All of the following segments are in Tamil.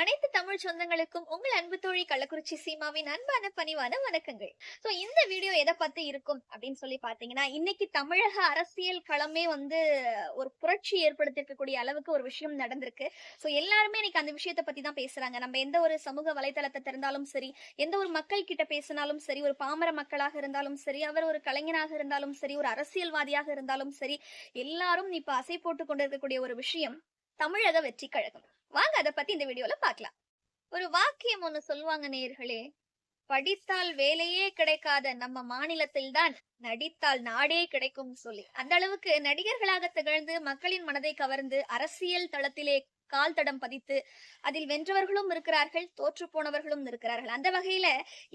அனைத்து தமிழ் சொந்தங்களுக்கும் உங்கள் அன்பு தோழி கள்ளக்குறிச்சி சீமாவின் அன்பான பணிவான வணக்கங்கள். சோ இந்த வீடியோ எதை பத்தி இருக்கும் அப்படின்னு சொல்லி பாத்தீங்கன்னா இன்னைக்கு தமிழக அரசியல் களமே வந்து ஒரு புரட்சி ஏற்படுத்திருக்கக்கூடிய அளவுக்கு ஒரு விஷயம் நடந்திருக்கு. சோ எல்லாருமே இன்னைக்கு அந்த விஷயத்தை பத்தி தான் பேசுறாங்க. நம்ம எந்த ஒரு சமூக வலைதளத்தை திறந்தாலும் சரி எந்த ஒரு மக்கள் கிட்ட பேசினாலும் சரி ஒரு பாமர மக்களாக இருந்தாலும் சரி அவர் ஒரு கலைஞனாக இருந்தாலும் சரி ஒரு அரசியல்வாதியாக இருந்தாலும் சரி எல்லாரும் இப்ப அசை போட்டு கொண்டிருக்கக்கூடிய ஒரு விஷயம் தமிழக வெற்றி கழகம். வாங்க அதை பத்தி இந்த வீடியோல பார்க்கலாம். ஒரு வாக்கியம் ஒண்ணு சொல்லுவாங்க நேயர்களே படித்தால் வேலையே கிடைக்காத நம்ம மாநிலத்தில் தான் நடித்தால் நாடே கிடைக்கும் சொல்லி. அந்த அளவுக்கு நடிகர்களாக திகழ்ந்து மக்களின் மனதை கவர்ந்து அரசியல் தளத்திலே கால் தடம் பதித்து அதில் வென்றவர்களும் இருக்கிறார்கள் தோற்று போனவர்களும் இருக்கிறார்கள். அந்த வகையில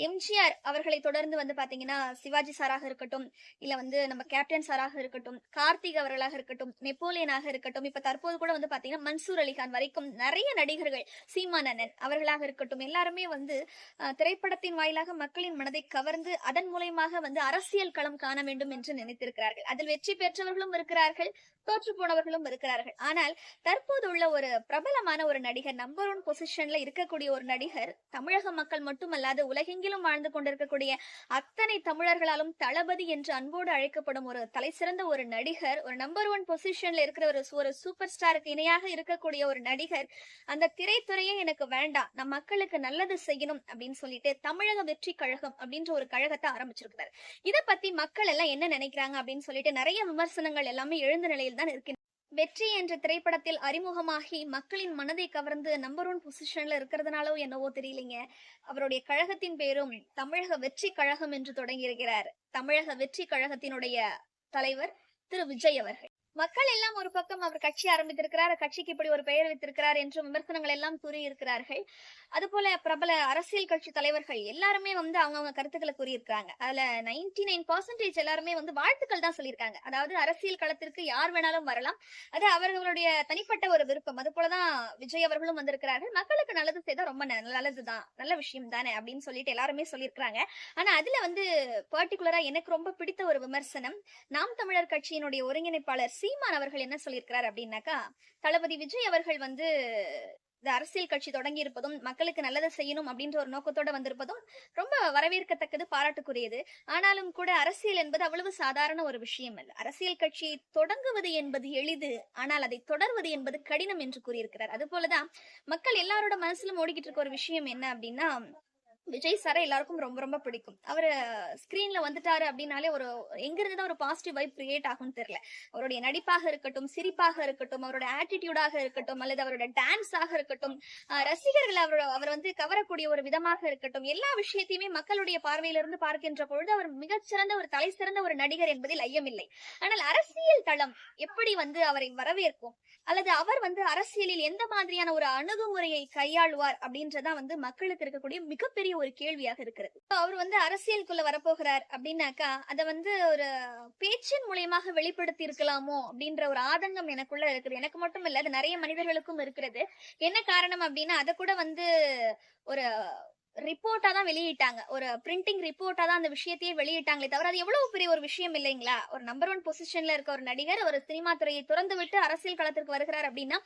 எம்ஜிஆர் அவர்களை தொடர்ந்து வந்து பாத்தீங்கன்னா சிவாஜி சாராக இருக்கட்டும் இல்ல வந்து நம்ம கேப்டன் சாராக இருக்கட்டும் கார்த்திக் அவர்களாக இருக்கட்டும் நெப்போலியனாக இருக்கட்டும் இப்ப தற்போது கூட வந்து பாத்தீங்கன்னா மன்சூர் அலிகான் வரைக்கும் நிறைய நடிகர்கள் சீமானந்தன் அவர்களாக இருக்கட்டும் எல்லாருமே வந்து திரைப்படத்தின் வாயிலாக மக்களின் மனதை கவர்ந்து அதன் மூலயமாக வந்து அரசியல் களம் காண வேண்டும் என்று நினைத்திருக்கிறார்கள். அதில் வெற்றி பெற்றவர்களும் இருக்கிறார்கள் தோற்று போனவர்களும் இருக்கிறார்கள். ஆனால் தற்போது உள்ள ஒரு பிரபலமான ஒரு நடிகர் நம்பர் ஒன் பொசிஷன்ல இருக்கக்கூடிய ஒரு நடிகர் தமிழக மக்கள் மட்டுமல்லாது உலகெங்கிலும் வாழ்ந்து கொண்டிருக்கக்கூடிய அத்தனை தமிழர்களாலும் தளபதி என்று அன்போடு அழைக்கப்படும் ஒரு தலைசிறந்த ஒரு நடிகர் ஒரு நம்பர் ஒன் பொசிஷன்ல இருக்கிற ஒரு ஒரு சூப்பர் ஸ்டாருக்கு இணையாக இருக்கக்கூடிய ஒரு நடிகர் அந்த திரைத்துறையே எனக்கு வேண்டாம். நம் மக்களுக்கு நல்லது செய்யணும் அப்படின்னு சொல்லிட்டு தமிழக வெற்றி கழகம் அப்படின்ற ஒரு கழகத்தை ஆரம்பிச்சிருக்கிறார். இத பத்தி மக்கள் எல்லாம் என்ன நினைக்கிறாங்க அப்படின்னு சொல்லிட்டு நிறைய விமர்சனங்கள் எல்லாமே எழுந்த நிலையில் தான் இருக்கு. வெற்றி என்ற திரைப்படத்தில் அறிமுகமாகி மக்களின் மனதை கவர்ந்து நம்பர் ஒன் பொசிஷன்ல இருக்கிறதுனாலோ என்னவோ தெரியலைங்க. அவருடைய கழகத்தின் பேரும் தமிழக வெற்றி கழகம் என்று தொடங்கியிருக்கிறார். தமிழக வெற்றி கழகத்தினுடைய தலைவர் திரு விஜய் அவர்கள். மக்கள் எல்லாம் ஒரு பக்கம் அவர் கட்சி ஆரம்பித்திருக்கிறார் கட்சிக்கு இப்படி ஒரு பெயர் வைத்திருக்கிறார் என்று விமர்சனங்கள் எல்லாம் கூறியிருக்கிறார்கள். அதுபோல பிரபல அரசியல் கட்சி தலைவர்கள் எல்லாருமே வந்து அவங்கவங்க கருத்துக்களை கூறியிருக்காங்க அதுல நைன்டி நைன் பர்சன்டேஜ் எல்லாருமே வந்து வாழ்த்துக்கள் தான் சொல்லியிருக்காங்க. அதாவது அரசியல் களத்திற்கு யார் வேணாலும் வரலாம். அது அவர்களுடைய தனிப்பட்ட ஒரு விருப்பம். அது போலதான் விஜய் அவர்களும் வந்திருக்கிறார்கள். மக்களுக்கு நல்லது செய்தா ரொம்ப நல்லதுதான். நல்ல விஷயம் தானே அப்படின்னு சொல்லிட்டு எல்லாருமே சொல்லியிருக்கிறாங்க. ஆனா அதுல வந்து பர்டிகுலரா எனக்கு ரொம்ப பிடித்த ஒரு விமர்சனம் நாம் தமிழர் கட்சியினுடைய ஒருங்கிணைப்பாளர் சீமான் அவர்கள் என்ன சொல்லியிருக்கிறார் அப்படின்னாக்கா தளபதி விஜய் அவர்கள் வந்து இந்த அரசியல் கட்சி தொடங்கி இருப்பதும் மக்களுக்கு நல்லதை செய்யணும் அப்படின்ற ஒரு நோக்கத்தோட வந்திருப்பதும் ரொம்ப வரவேற்கத்தக்கது பாராட்டுக்குரியது. ஆனாலும் கூட அரசியல் என்பது அவ்வளவு சாதாரண ஒரு விஷயம் அல்ல. அரசியல் கட்சியை தொடங்குவது என்பது எளிது ஆனால் அதை தொடர்வது என்பது கடினம் என்று கூறியிருக்கிறார். அது போலதான் மக்கள் எல்லாரோட மனசிலும் ஓடிக்கிட்டு இருக்க ஒரு விஷயம் என்ன அப்படின்னா விஜய் சாரை எல்லாருக்கும் ரொம்ப ரொம்ப பிடிக்கும். அவரு ஸ்கிரீன்ல வந்துட்டாரு அப்படின்னாலே ஒரு எங்கிருந்து தான் ஒரு பாசிட்டிவ் வைப் கிரியேட் ஆகும்னு தெரியல. அவருடைய நடிப்பாக இருக்கட்டும் சிரிப்பாக இருக்கட்டும் அவரோட ஆட்டிடியூடாக இருக்கட்டும் அல்லது அவரோட டான்ஸாக இருக்கட்டும் ரசிகர்கள் அவர் அவர் வந்து கவரக்கூடிய ஒரு விதமாக இருக்கட்டும் எல்லா விஷயத்தையுமே மக்களுடைய பார்வையிலிருந்து பார்க்கின்ற பொழுது அவர் மிகச்சிறந்த ஒரு தலை சிறந்த ஒரு நடிகர் என்பதில் ஐயமில்லை. ஆனால் அரசியல் தளம் எப்படி வந்து அவரை வரவேற்கும்? அல்லது அவர் வந்து அரசியலில் எந்த மாதிரியான ஒரு அணுகுமுறையை கையாளுவார் அப்படின்றதான் வந்து மக்களுக்கு இருக்கக்கூடிய மிகப்பெரிய ஒரு கேள்வியாக இருக்கிறது. இப்ப அவர் வந்து அரசியலுக்குள்ள வரப்போகிறார் அப்படின்னாக்கா அதை வந்து ஒரு பேச்சின் மூலியமாக வெளிப்படுத்தி இருக்கலாமோ அப்படின்ற ஒரு ஆதங்கம் எனக்குள்ள இருக்குது. எனக்கு மட்டும் இல்ல அது நிறைய மனிதர்களுக்கும் இருக்கிறது. என்ன காரணம் அப்படின்னா அதை கூட வந்து ஒரு ரிப்போர்ட்டா தான் வெளியிட்டாங்க. ஒரு பிரிண்டிங் ரிப்போர்ட்டா தான் அந்த விஷயத்தையே வெளியிட்டாங்களே தவிர அது எவ்வளவு பெரிய ஒரு விஷயம் இல்லைங்களா? ஒரு நம்பர் ஒன் பொசிஷன்ல இருக்க ஒரு நடிகர் ஒரு சினிமா துறையை திறந்து விட்டு அரசியல் களத்திற்கு வருகிறார் அப்படின்னா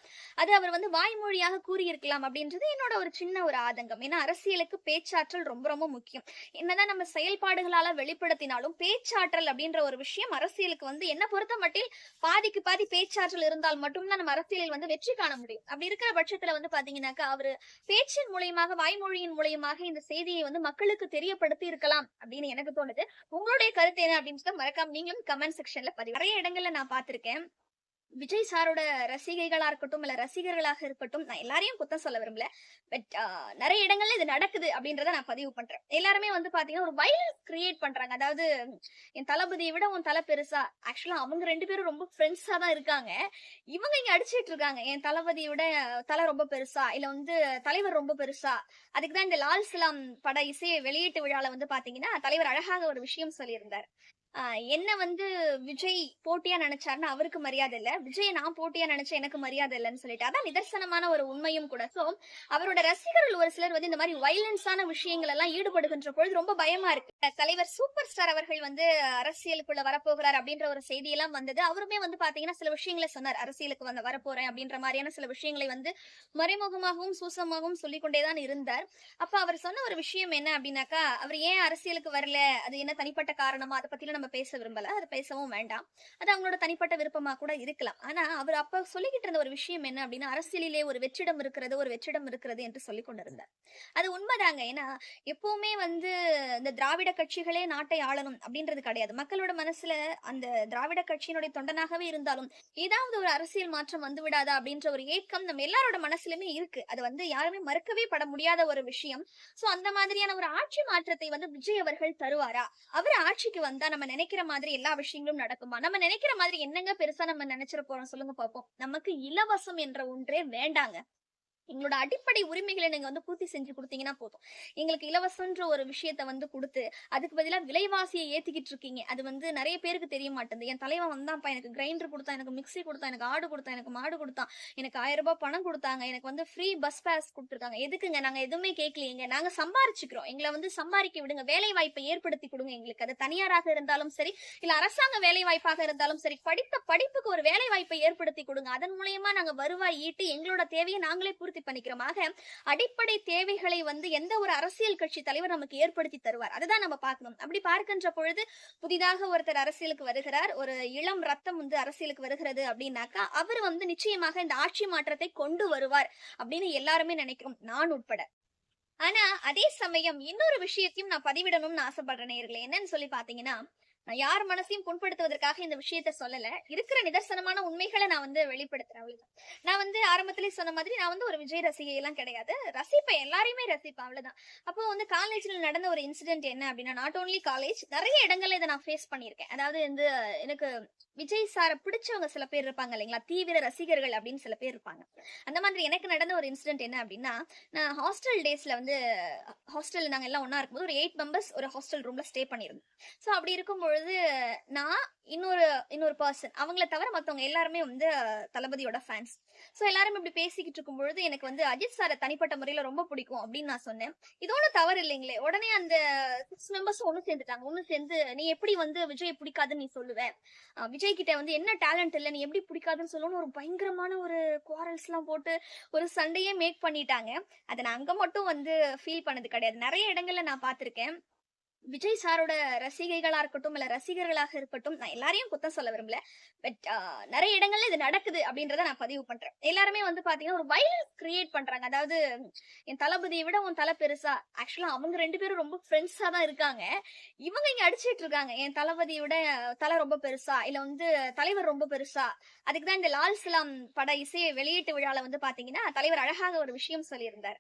அது அவர் வந்து வாய்மொழியாக கூறியிருக்கலாம் அப்படின்றது என்னோட ஒரு சின்ன ஒரு ஆதங்கம். ஏன்னா அரசியலுக்கு பேச்சாற்றல் ரொம்ப ரொம்ப முக்கியம். என்னதான் நம்ம செயல்பாடுகளால வெளிப்படுத்தினாலும் பேச்சாற்றல் அப்படின்ற ஒரு விஷயம் அரசியலுக்கு வந்து என்ன பொறுத்த மட்டில் பாதிக்கு பாதி பேச்சாற்றல் இருந்தால் மட்டும்தான் நம்ம அரசியலில் வந்து வெற்றி காண முடியும். அப்படி இருக்கிற பட்சத்துல வந்து பாத்தீங்கன்னாக்கா அவர் பேச்சின் மூலியமாக வாய்மொழியின் மூலியமாக இந்த செய்தியை வந்து மக்களுக்கு தெரியப்படுத்தி இருக்கலாம் அப்படின்னு எனக்கு தோணுது. உங்களுடைய கருத்து என்ன அப்படின்னு சொல்லிட்டு மறக்காம நீங்களும் கமெண்ட் செக்ஷன்ல பதிவு நிறைய இடங்கள்ல நான் பார்த்திருக்கேன். விஜய் சாரோட ரசிகைகளா இருக்கட்டும் இல்ல ரசிகர்களாக இருக்கட்டும் நான் எல்லாரையும் குத்தம் சொல்ல விரும்பல. பட் நிறைய இடங்கள்ல இது நடக்குது அப்படின்றத நான் பதிவு பண்றேன். எல்லாருமே வந்து பாத்தீங்கன்னா ஒரு வைலன்ஸ் கிரியேட் பண்றாங்க. அதாவது என் தளபதியை விட உன் தலை பெருசா. ஆக்சுவலா அவங்க ரெண்டு பேரும் ரொம்ப ஃப்ரெண்ட்ஸா தான் இருக்காங்க. இவங்க இங்க அடிச்சிட்டு இருக்காங்க. என் தளபதியை விட தலை ரொம்ப பெருசா இல்ல வந்து தலைவர் ரொம்ப பெருசா. அதுக்கு தான் இந்த லால் சிலாம் பட இசை வெளியீட்டு விழால வந்து பாத்தீங்கன்னா தலைவர் அழகாக ஒரு விஷயம் சொல்லியிருந்தார். என்ன வந்து விஜய் போட்டியா நினைச்சாருன்னா அவருக்கு மரியாதை இல்ல. விஜய் நான் போட்டியா நினைச்ச எனக்கு மரியாதை இல்லைன்னு சொல்லிட்டு. அதான் நிதர்சனமான ஒரு உண்மையும் கூட. சோ அவரோட ரசிகர்கள் ஒரு சிலர் வந்து இந்த மாதிரி வைலன்ஸான விஷயங்கள் எல்லாம் ஈடுபடுகின்ற பொழுது ரொம்ப பயமா இருக்கு. தலைவர் சூப்பர் ஸ்டார் அவர்கள் வந்து அரசியலுக்குள்ள வரப்போகிறார் அப்படின்ற ஒரு செய்தி எல்லாம் வந்தது. அவருமே வந்து பாத்தீங்கன்னா சில விஷயங்களை சொன்னார். அரசியலுக்கு வந்து வரப்போறேன் அப்படின்ற மாதிரியான சில விஷயங்களை வந்து மறைமுகமாகவும் சூசமாகவும் சொல்லிக்கொண்டேதான் இருந்தார். அப்ப அவர் சொன்ன ஒரு விஷயம் என்ன அப்படின்னாக்கா அவர் ஏன் அரசியலுக்கு வரல? அது என்ன தனிப்பட்ட காரணமா? அதை பத்தின நம்ம பேச விரும்பல அது பேசவும் வேண்டாம். அது அவங்களோட தனிப்பட்ட விருப்பமா கூட இருக்கலாம். ஆனா அவர் அப்ப சொல்லிக்கிட்டு இருந்த ஒரு விஷயம் என்ன அப்படின்னா அரசியலிலே ஒரு வெற்றிடம் இருக்கிறது ஒரு வெற்றிடம் இருக்கிறது என்று சொல்லி கொண்டிருந்தார். அது உண்மைதாங்க. ஏன்னா எப்பவுமே வந்து இந்த திராவிட கட்சிகளே நாட்டை ஆளணும் அப்படின்றது கிடையாது. மக்களோட மனசுல அந்த திராவிட கட்சியினுடைய தொண்டனாகவே இருந்தாலும் ஏதாவது ஒரு அரசியல் மாற்றம் வந்து விடாதா அப்படின்ற ஒரு ஏக்கம் நம்ம எல்லாரோட மனசுலயுமே இருக்கு. அது வந்து யாருமே மறுக்கவே பட முடியாத ஒரு விஷயம். சோ அந்த மாதிரியான ஒரு ஆட்சி மாற்றத்தை வந்து விஜய் அவர்கள் தருவாரா? அவர் ஆட்சிக்கு வந்தா நம்ம நினைக்கிற மாதிரி எல்லா விஷயங்களும் நடக்குமா? நம்ம நினைக்கிற மாதிரி என்னங்க பெருசா நம்ம நினைச்சிட போறோம்? சொல்லுங்க பாப்போம். நமக்கு இலவசம் என்ற ஒன்றே வேண்டாங்க. எங்களோட அடிப்படை உரிமைகளை நீங்க வந்து பூர்த்தி செஞ்சு கொடுத்தீங்கன்னா போதும். எங்களுக்கு இலவசன்ற ஒரு விஷயத்த வந்து கொடுத்து அதுக்கு பதிலா விலைவாசியை ஏத்திக்கிட்டு இருக்கீங்க. அது வந்து நிறைய பேருக்கு தெரிய மாட்டேங்குது. என் தலைவன் வந்தான்ப்பா எனக்கு கிரைண்டர் கொடுத்தான் எனக்கு மிக்சி கொடுத்தா எனக்கு ஆடு கொடுத்தா எனக்கு மாடு கொடுத்தான் எனக்கு ஆயிரம் ரூபாய் பணம் கொடுத்தாங்க எனக்கு வந்து ஃப்ரீ பஸ் பாஸ் கொடுத்துருக்காங்க. எதுக்குங்க நாங்க எதுவுமே கேட்கலீங்க நாங்க சம்பாரிச்சுக்கிறோம். எங்களை வந்து சம்பாதிக்க விடுங்க. வேலை வாய்ப்பை ஏற்படுத்தி கொடுங்க எங்களுக்கு. அது தனியாராக இருந்தாலும் சரி இல்ல அரசாங்க வேலை வாய்ப்பாக இருந்தாலும் சரி படித்த படிப்புக்கு ஒரு வேலை வாய்ப்பை ஏற்படுத்தி கொடுங்க. அதன் மூலயமா நாங்க வருவாய் ஈட்டி எங்களோட தேவையை நாங்களே பூர்த்தி பண்ணிக்கிறோம் பண்ணிக்கிறோமாக அடிப்படை தேவைகளை வந்து எந்த ஒரு அரசியல் கட்சி தலைவர் நமக்கு ஏற்படுத்தி தருவார். அதுதான் நம்ம பார்க்கணும். அப்படி பார்க்கின்ற பொழுது புதிதாக ஒருத்தர் அரசியலுக்கு வருகிறார். ஒரு இளம் ரத்தம் வந்து அரசியலுக்கு வருகிறது அப்படின்னாக்கா அவர் வந்து நிச்சயமாக இந்த ஆட்சி மாற்றத்தை கொண்டு வருவார் அப்படின்னு எல்லாருமே நினைக்கிறோம் நான் உட்பட. ஆனா அதே சமயம் இன்னொரு விஷயத்தையும் நான் பதிவிடணும்னு ஆசைப்படுறேன் நேர்களே. என்னன்னு சொல்லி பாத்தீங்கன்னா யார் மனசையும் புண்படுத்துவதற்காக இந்த விஷயத்த சொல்லல. இருக்கிற நிதர்சனமான உண்மைகளை நான் வந்து வெளிப்படுத்துறேன் அவ்வளவுதான். நான் வந்து ஆரம்பத்திலே சொன்ன மாதிரி நான் வந்து ஒரு விஜய் ரசிகை எல்லாம் கிடையாது. ரசிப்பேன் எல்லாரையுமே ரசிப்பேன் அவ்வளவுதான். அப்போ வந்து காலேஜ்ல நடந்த ஒரு இன்சிடென்ட் என்ன அப்படின்னா நாட் ஓன்லி காலேஜ் நிறைய இடங்கள்ல இதை நான் ஃபேஸ் பண்ணியிருக்கேன். அதாவது வந்து எனக்கு விஜய் சாரை பிடிச்சவங்க சில பேர் இருப்பாங்க இல்லைங்களா? தீவிர ரசிகர்கள் அப்படின்னு சில பேர் இருப்பாங்க. அந்த மாதிரி எனக்கு நடந்த ஒரு இன்சிடென்ட் என்ன அப்படின்னா நான் ஹாஸ்டல் டேஸ்ல வந்து ஹாஸ்டல்ல நாங்க எல்லாம் ஒன்னா இருக்கும்போது ஒரு எயிட் மெம்பர்ஸ் ஒரு ஹாஸ்டல் ரூம்ல ஸ்டே பண்ணியிருந்தோம். ஸோ அப்படி இருக்கும் பொழுது நான் இன்னொரு இன்னொரு பர்சன் அவங்கள தவிர மற்றவங்க எல்லாருமே வந்து தளபதியோட ஃபேன்ஸ் ஸோ எல்லாரும் இப்படி பேசிக்கிட்டு இருக்கும் பொழுது எனக்கு வந்து அஜித் சாரை தனிப்பட்ட முறையில் ரொம்ப பிடிக்கும் அப்படின்னு நான் சொன்னேன். இது ஒன்றும் தவறு இல்லைங்களே. உடனே அந்த சிக்ஸ் மெம்பர்ஸ் ஒன்று சேர்ந்துட்டாங்க. ஒன்று சேர்ந்து நீ எப்படி வந்து விஜய் பிடிக்காதுன்னு நீ சொல்லுவேன் விஜய் கிட்ட வந்து என்ன டேலண்ட் இல்லை? நீ எப்படி பிடிக்காதுன்னு சொல்லணும்னு ஒரு பயங்கரமான ஒரு குவாரல்ஸ்லாம் போட்டு ஒரு சண்டையே மேக் பண்ணிட்டாங்க. அதை நான் அங்கே மட்டும் வந்து ஃபீல் பண்ணது கிடையாது. நிறைய இடங்கள்ல நான் பார்த்துருக்கேன். விஜய் சாரோட ரசிகைகளா இருக்கட்டும் இல்ல ரசிகர்களாக இருக்கட்டும் நான் எல்லாரையும் குத்தம் சொல்ல விரும்பல. பட் நிறைய இடங்கள்ல இது நடக்குது அப்படின்றத நான் பதிவு பண்றேன். எல்லாருமே வந்து பாத்தீங்கன்னா ஒரு வைலன்ஸ் கிரியேட் பண்றாங்க. அதாவது என் தளபதியை விட உன் தலை பெருசா. ஆக்சுவலா அவங்க ரெண்டு பேரும் ரொம்ப ஃப்ரெண்ட்ஸா தான் இருக்காங்க. இவங்க இங்க அடிச்சிட்டு இருக்காங்க. என் தளபதியை விட தலை ரொம்ப பெருசா இல்ல வந்து தலைவர் ரொம்ப பெருசா. அதுக்கு தான் இந்த லால் சிலாம் பட இசை வெளியீட்டு விழால வந்து பாத்தீங்கன்னா தலைவர் அழகாக ஒரு விஷயம் சொல்லியிருந்தார்.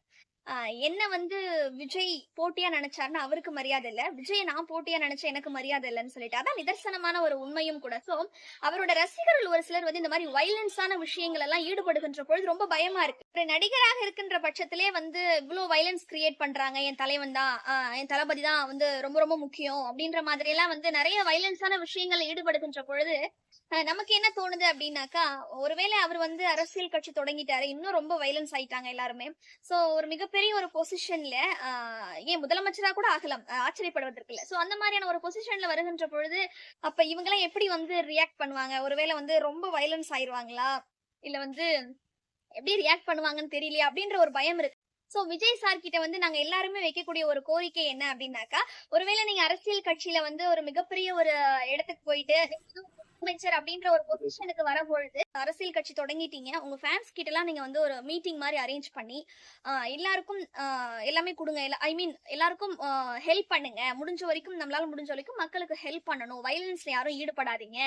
என்ன வந்து விஜய் போட்டியா நினைச்சாருன்னா அவருக்கு மரியாதை இல்ல. விஜய் நான் போட்டியா நினைச்ச எனக்கு மரியாதை இல்லைன்னு சொல்லிட்டு. அதான் நிதர்சனமான ஒரு உண்மையும் கூட. சோ அவரோட ரசிகர்கள் ஒரு சிலர் வந்து இந்த மாதிரி வைலன்ஸான விஷயங்கள் எல்லாம் ஈடுபடுகின்ற பொழுது ரொம்ப பயமா இருக்கு. ஒரு நடிகராக இருக்கின்ற பட்சத்திலே வந்து இவ்வளவு வைலன்ஸ் கிரியேட் பண்றாங்க. என் தலைவன் தான் ஆஹ் என் தளபதி தான் வந்து ரொம்ப ரொம்ப முக்கியம் அப்படின்ற மாதிரி எல்லாம் வந்து நிறைய வைலன்ஸான விஷயங்கள் ஈடுபடுகின்ற பொழுது ஆஹ் நமக்கு என்ன தோணுது அப்படின்னாக்கா ஒருவேளை அவர் வந்து அரசியல் கட்சி தொடங்கிட்டாரு இன்னும் ரொம்ப வைலன்ஸ் ஆயிட்டாங்க எல்லாருமே. சோ ஒரு மிக மிகப்பெரிய ஒரு பொசிஷன்ல ஏன் முதலமைச்சரா கூட ஆகலாம். ஆச்சரியப்படுவதற்கு இல்ல. சோ அந்த மாதிரியான ஒரு பொசிஷன்ல வருகின்ற பொழுது அப்ப இவங்க எல்லாம் எப்படி வந்து ரியாக்ட் பண்ணுவாங்க? ஒருவேளை வந்து ரொம்ப வைலன்ஸ் ஆயிருவாங்களா? இல்ல வந்து எப்படி ரியாக்ட் பண்ணுவாங்கன்னு தெரியலையா? அப்படின்ற ஒரு பயம் இருக்கு. சோ விஜய் சார் கிட்ட வந்து நாங்க எல்லாருமே வைக்கக்கூடிய ஒரு கோரிக்கை என்ன அப்படின்னாக்கா ஒருவேளை நீங்க அரசியல் கட்சியில வந்து ஒரு மிகப்பெரிய ஒரு இடத்துக்கு போயிட்டு முதலமைச்சர் அப்படின்ற ஒரு பொசிஷனுக்கு வரும்பொழுது அரசியல் கட்சி தொடங்கிட்டீங்க உங்க ஃபேன்ஸ் கிட்ட எல்லாம் நீங்க வந்து ஒரு மீட்டிங் மாதிரி அரேஞ்ச் பண்ணி எல்லாருக்கும் ஆஹ் எல்லாமே கொடுங்க. ஐ மீன் எல்லாருக்கும் ஹெல்ப் பண்ணுங்க. முடிஞ்ச வரைக்கும் நம்மளால முடிஞ்ச வரைக்கும் மக்களுக்கு ஹெல்ப் பண்ணணும். வயலன்ஸ்ல யாரும் ஈடுபடாதீங்க.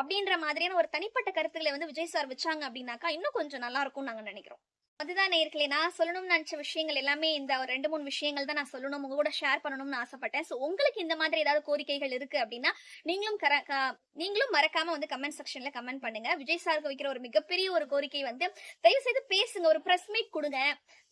அப்படின்ற மாதிரியான ஒரு தனிப்பட்ட கருத்துக்களை வந்து விஜய் சார் வச்சாங்க அப்படின்னாக்கா இன்னும் கொஞ்சம் நல்லா இருக்கும்னு நாங்க நினைக்கிறோம். அதுதான் நேர்களே நான் சொல்லணும்னு நினைச்ச விஷயங்கள் எல்லாமே இந்த ஒரு ரெண்டு மூணு விஷயங்கள் தான் நான் சொல்லணும் உங்க கூட ஷேர் பண்ணணும்னு ஆசைப்பட்டேன். சோ உங்களுக்கு இந்த மாதிரி ஏதாவது கோரிக்கைகள் இருக்கு அப்படின்னா நீங்களும் கர- நீங்களும் மறக்காம வந்து கமெண்ட் செக்ஷன்ல கமெண்ட் பண்ணுங்க. விஜய் சாருக்கு வைக்கிற ஒரு மிகப்பெரிய ஒரு கோரிக்கை வந்து தயவு செய்து பேசுங்க ஒரு பிரஸ் மீட் கொடுங்க.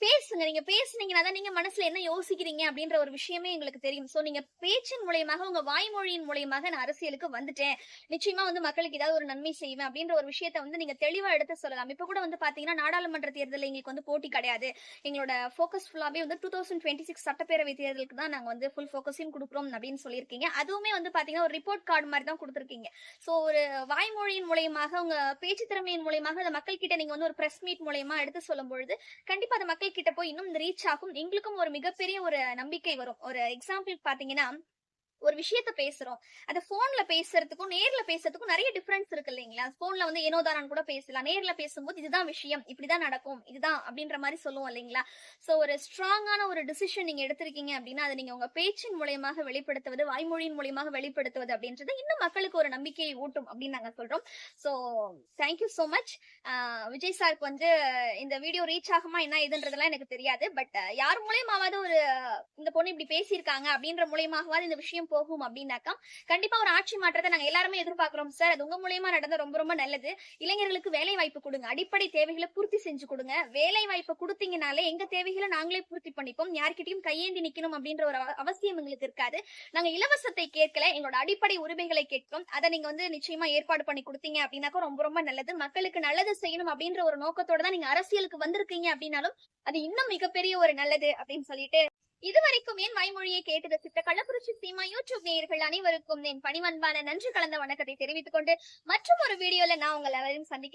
பேசுங்க நீங்க பேசுனீங்கன்னா தான் நீங்க மனசுல என்ன யோசிக்கிறீங்க அப்படின்ற ஒரு விஷயமே எங்களுக்கு தெரியும். சோ நீங்க பேச்சின் மூலியமாக உங்க வாய்மொழியின் மூலியமாக நான் அரசியலுக்கு வந்துட்டேன். நிச்சயமா வந்து மக்களுக்கு ஏதாவது ஒரு நன்மை செய்வேன் அப்படின்ற ஒரு விஷயத்த வந்து நீங்க தெளிவா எடுத்து சொல்லலாம். இப்ப கூட வந்து பாத்தீங்கன்னா நாடாளுமன்ற தேர்தலில் எங்களுக்கு வந்து போட்டி கிடையாது. எங்களோட ஃபோக்கஸ் ஃபுல்லாவே வந்து டூ தௌசண்ட் டுவெண்ட்டி சிக்ஸ் சட்டப்பேரவை தேர்தலுக்கு தான் நாங்கள் வந்து ஃபுல் ஃபோக்கஸையும் கொடுக்குறோம் அப்படின்னு சொல்லியிருக்கீங்க. அதுவுமே வந்து பார்த்தீங்கன்னா ஒரு ரிப்போர்ட் கார்டு மாதிரி தான் கொடுத்துருக்கீங்க. சோ ஒரு வாய்மொழியின் மூலியமாக உங்க பேச்சு திறமையின் மூலியமாக அந்த மக்கள் கிட்ட நீங்க வந்து ஒரு பிரஸ் மீட் மூலியமா எடுத்து சொல்லும் பொழுது கண்டிப்பா அந்த மக்கள் கிட்ட போய் இன்னும் ரீச் ஆகும். எங்களுக்கும் ஒரு மிகப்பெரிய ஒரு நம்பிக்கை வரும். ஒரு எக்ஸாம்பிள் பாத்தீங்கன்னா ஒரு விஷயத்த பேசுறோம். அது போன்ல பேசுறதுக்கும் நேர்ல பேசுறதுக்கும் நிறைய டிஃபரன்ஸ் இருக்கு இல்லைங்களா? போன்ல வந்து ஏனோதாரன் கூட பேசலாம். நேர்ல பேசும்போது இதுதான் விஷயம் இப்படிதான் நடக்கும் இதுதான் அப்படின்ற மாதிரி சொல்லுவோம் இல்லைங்களா? சோ ஒரு ஸ்ட்ராங்கான ஒரு டிசிஷன் நீங்க எடுத்திருக்கீங்க அப்படின்னா அதை நீங்க உங்க பேச்சின் மூலியமாக வெளிப்படுத்துவது வாய்மொழியின் மூலியமாக வெளிப்படுத்துவது அப்படின்றது இன்னும் மக்களுக்கு ஒரு நம்பிக்கையை ஊட்டும் அப்படின்னு நாங்க சொல்றோம். So thank you so much Vijay சாருக்கு வந்து இந்த வீடியோ ரீச் ஆகுமா என்ன ஏதுன்றதெல்லாம் எனக்கு தெரியாது. பட் யார் மூலியமாவது ஒரு இந்த பொண்ணு இப்படி பேசியிருக்காங்க அப்படின்ற மூலியமாகவாது இந்த விஷயம் போகும் அப்படின்னாக்கா கண்டிப்பா ஒரு ஆட்சி மாற்றத்தை நாங்க எல்லாருமே எதிர்பார்க்கிறோம். சார் அது உங்க மூலியமா நடந்த ரொம்ப ரொம்ப நல்லது. இளைஞர்களுக்கு வேலை வாய்ப்பு கொடுங்க. அடிப்படை தேவைகளை பூர்த்தி செஞ்சு கொடுங்க. வேலை வாய்ப்பு கொடுத்தீங்கனாலே எங்க தேவைகளை நாங்களே பூர்த்தி பண்ணிப்போம். யார்கிட்டயும் கையேந்தி நிக்கணும் அப்படின்ற ஒரு அவசியம் எங்களுக்கு இருக்காது. நாங்க இலவசத்தை கேட்கல. எங்களோட அடிப்படை உரிமைகளை கேட்கிறோம். அதை நீங்க வந்து நிச்சயமா ஏற்பாடு பண்ணி கொடுத்தீங்க அப்படின்னாக்கா ரொம்ப ரொம்ப நல்லது. மக்களுக்கு நல்லது செய்யணும் அப்படின்ற ஒரு நோக்கத்தோட தான் நீங்க அரசியலுக்கு வந்திருக்கீங்க அப்படின்னாலும் அது இன்னும் மிகப்பெரிய ஒரு நல்லது அப்படின்னு சொல்லிட்டு இதுவரைக்கும் என் வாய்மொழியை கேட்டு ரசித்த கள்ளக்குறிச்சி சீமா யூடியூப் நேயர்கள் அனைவருக்கும் என் பணிவன்பான நன்றி கலந்த வணக்கத்தை தெரிவித்துக் கொண்டு மற்றும் ஒரு வீடியோல நான் உங்கள் எல்லாரையும் சந்திக்கிறேன்.